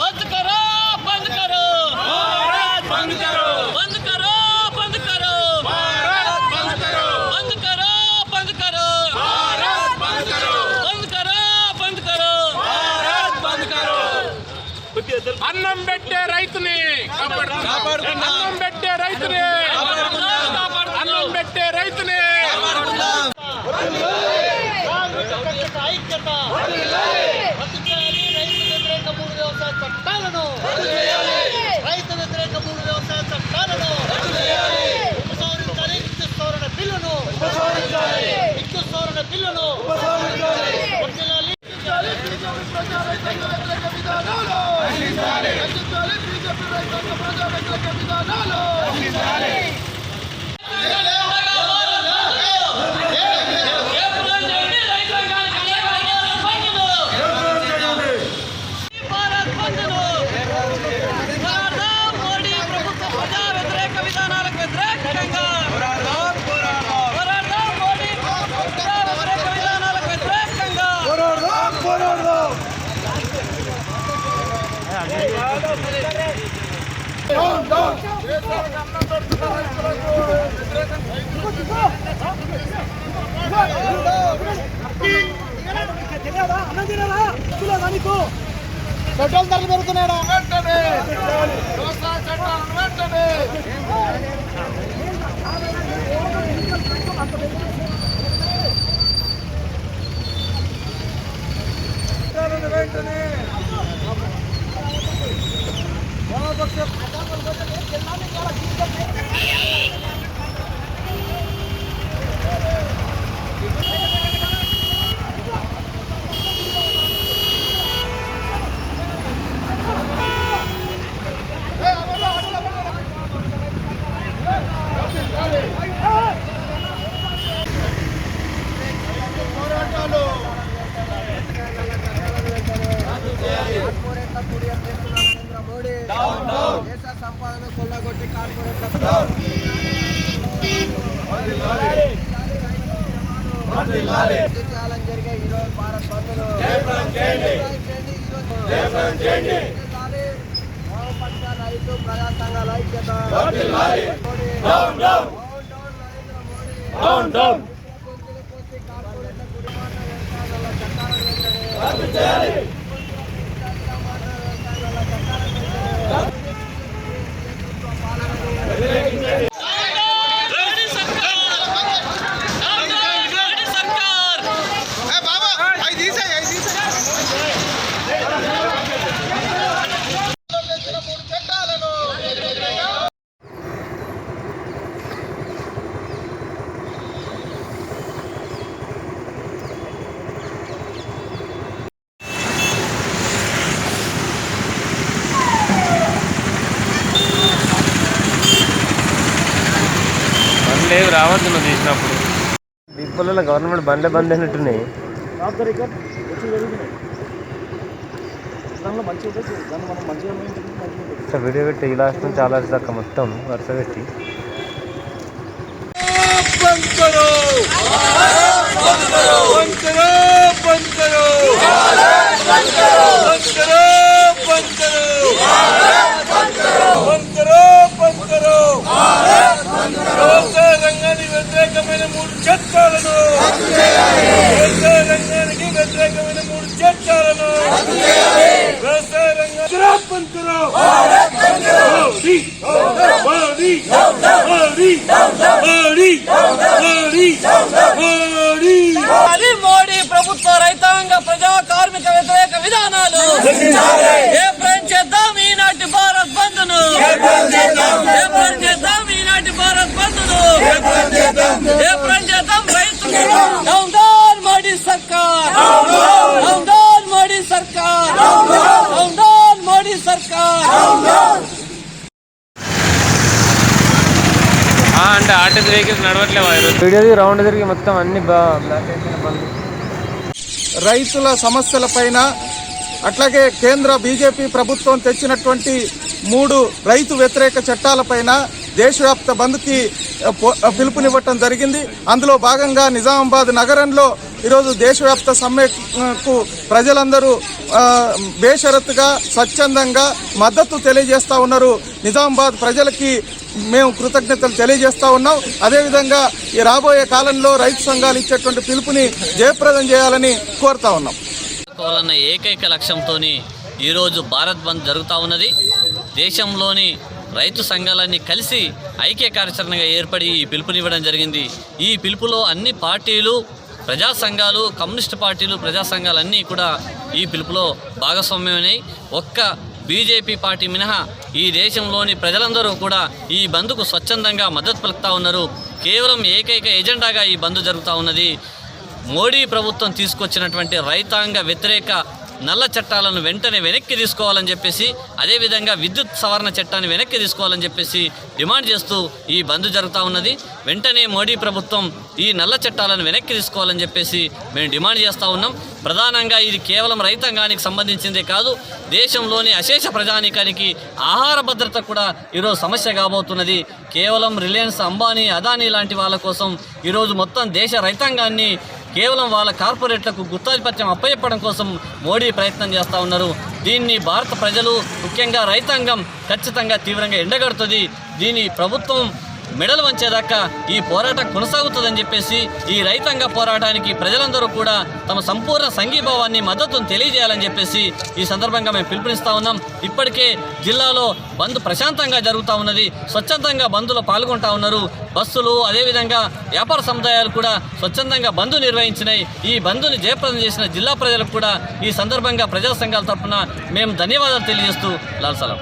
బంద్ కరో బంద్ కరో బంద్ కరో బంద్ కరో బంద్ కరో బంద్ కరో బంద్ కరో బంద్ కరో బంద్ కరో బంద్ కరో బంద్ కరో బంద్ కరో అన్నం పెట్టే రైతుని అన్నం పెట్టే రైతుని వ్యతిరేక రద్దు చేయాలి రైతు వ్యతిరేక మూడు వ్యవసాయ చట్టాలను. రైతు వ్యతిరేక మూడు వ్యవసాయ చట్టాలను. ఉపసంహరించాలి. ప్రజా రైతాంగ విధానాలు రచించాలి బీజేపీ రైతాంగ ప్రజా వ్యతిరేక విధానాలు పెట్రోల్ ధరలు పెరుగుతున్నాడా వెంటనే వ్యవసాయ చట్టాలను వెంటనే వెంటనే నిత్యాలం జరిగే ఈరోజు భారత్ బంధులు రైతు ప్రజా సంఘాల ఐక్యత కార్పొరేట్ల గురి మాట వ్యవసాయాల చట్టాలను వేవ్ రావద్దు నువ్వు తీసినప్పుడు దీపాలలో గవర్నమెంట్ బండ్లే బంద్ అన్నట్టున్నాయి వీడియో పెట్టి ఈ లాస్ట్ నుంచి చాలా దాకా మొత్తం వరుస పెట్టి. బంద్ కరో హరి హరి హరి హరి హరి మోడీ ప్రభుత్వ రైతాంగ ప్రజా కార్మిక వ్యతిరేక విధానాలు. ఏప్రిల్ చేద్దాం ఈనాటి భారత్ బంద్ను ఏప్రిల్ చేద్దాం ఈనాటి భారత్ బంద్ను ఏప్రిల్ చేద్దాం రైతు మోడీ సర్కార్. మోడీ సర్కార్. మోడీ సర్కార్. ఆర్టీసీ వెహికల్స్ నడవట్లేవా ఈరోజు వీడియోది రౌండ్ తిరిగి మొత్తం అన్ని రైతుల సమస్యలపైన అట్లాగే కేంద్ర బీజేపీ ప్రభుత్వం తెచ్చినటువంటి మూడు రైతు వ్యతిరేక చట్టాలపైన దేశవ్యాప్త బంద్కి పిలుపునివ్వటం జరిగింది. అందులో భాగంగా నిజామాబాద్ నగరంలో ఈరోజు దేశవ్యాప్త సమ్మెకు ప్రజలందరూ బేషరత్తుగా స్వచ్ఛందంగా మద్దతు తెలియజేస్తూ ఉన్నారు. నిజామాబాద్ ప్రజలకి మేము కృతజ్ఞతలు తెలియజేస్తూ ఉన్నాం. అదేవిధంగా ఈ రాబోయే కాలంలో రైతు సంఘాలు ఇచ్చేటువంటి పిలుపుని జయప్రదం చేయాలని కోరుతా ఉన్నాం. కోవాలన్న ఏకైక లక్ష్యంతో ఈరోజు భారత్ బంద్ జరుగుతూ ఉన్నది. దేశంలోని రైతు సంఘాలన్నీ కలిసి ఐక్య కార్యాచరణగా ఏర్పడి ఈ పిలుపునివ్వడం జరిగింది. ఈ పిలుపులో అన్ని పార్టీలు ప్రజా సంఘాలు కమ్యూనిస్ట్ పార్టీలు ప్రజా సంఘాలన్నీ కూడా ఈ పిలుపులో భాగస్వామ్యమైనాయి. ఒక్క బీజేపీ పార్టీ మినహా ఈ దేశంలోని ప్రజలందరూ కూడా ఈ బంద్కు స్వచ్ఛందంగా మద్దతు పలుకుతా ఉన్నారు. కేవలం ఏకైక ఎజెండాగా ఈ బంద్ జరుగుతూ ఉన్నది. మోడీ ప్రభుత్వం తీసుకొచ్చినటువంటి రైతాంగ వ్యతిరేక నల్ల చట్టాలను వెంటనే వెనక్కి తీసుకోవాలని చెప్పేసి అదేవిధంగా విద్యుత్ సవరణ చట్టాన్ని వెనక్కి తీసుకోవాలని చెప్పేసి డిమాండ్ చేస్తూ ఈ బంద్ జరుగుతూ ఉన్నది. వెంటనే మోడీ ప్రభుత్వం ఈ నల్ల చట్టాలను వెనక్కి తీసుకోవాలని చెప్పేసి మేము డిమాండ్ చేస్తూ ఉన్నాం. ప్రధానంగా ఇది కేవలం రైతాంగానికి సంబంధించిందే కాదు దేశంలోని అశేష ప్రజానికానికి ఆహార భద్రత కూడా ఈరోజు సమస్య కాబోతున్నది. కేవలం రిలయన్స్ అంబానీ అదానీ లాంటి వాళ్ళ కోసం ఈరోజు మొత్తం దేశ రైతాంగాన్ని కేవలం వాళ్ళ కార్పొరేట్లకు గుత్తాధిపత్యం అప్పచెప్పడం కోసం మోడీ ప్రయత్నం చేస్తూ ఉన్నారు. దీన్ని భారత ప్రజలు ముఖ్యంగా రైతాంగం ఖచ్చితంగా తీవ్రంగా ఎండగడుతుంది. దీని ప్రభుత్వం మెడలు వంచేదాకా ఈ పోరాటం కొనసాగుతుందని చెప్పేసి ఈ రైతాంగ పోరాటానికి ప్రజలందరూ కూడా తమ సంపూర్ణ సంఘీభావాన్ని మద్దతును తెలియజేయాలని చెప్పేసి ఈ సందర్భంగా మేము పిలుపునిస్తా ఉన్నాం. ఇప్పటికే జిల్లాలో బంద్ ప్రశాంతంగా జరుగుతూ ఉన్నది. స్వచ్ఛందంగా బంద్లో పాల్గొంటా ఉన్నారు. బస్సులు అదేవిధంగా వ్యాపార సముదాయాలు కూడా స్వచ్ఛందంగా బంద్ నిర్వహించినాయి. ఈ బంద్ని జయప్రదం చేసిన జిల్లా ప్రజలకు కూడా ఈ సందర్భంగా ప్రజా సంఘాల తరఫున మేము ధన్యవాదాలు తెలియజేస్తూ లాల్సలం